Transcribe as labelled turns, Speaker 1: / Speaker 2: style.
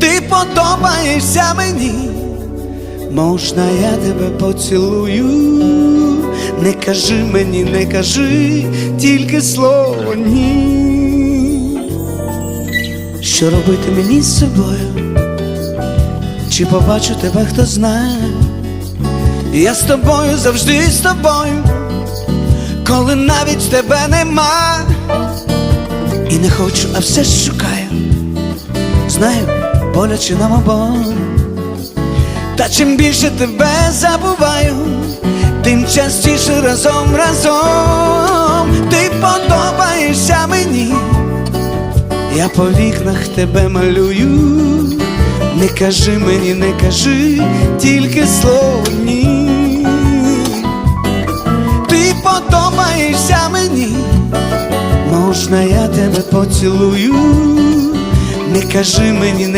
Speaker 1: ти подобаєшся мені. Можна я тебе поцілую? Не кажи мені, не кажи тільки слово ні. Що робити мені з собою? Чи побачу тебе, хто знає? Я з тобою завжди з тобою, коли навіть тебе нема. І не хочу, а все ж шукаю. Знаю, боляче нам обом. Та чим більше тебе забуваю, тим частіше разом разом ти подобаєшся мені. Я по вікнах тебе малюю, не кажи мені, не кажи тільки слово ні. Ти подобаєшся мені, можна я тебе поцілую, не кажи мені, не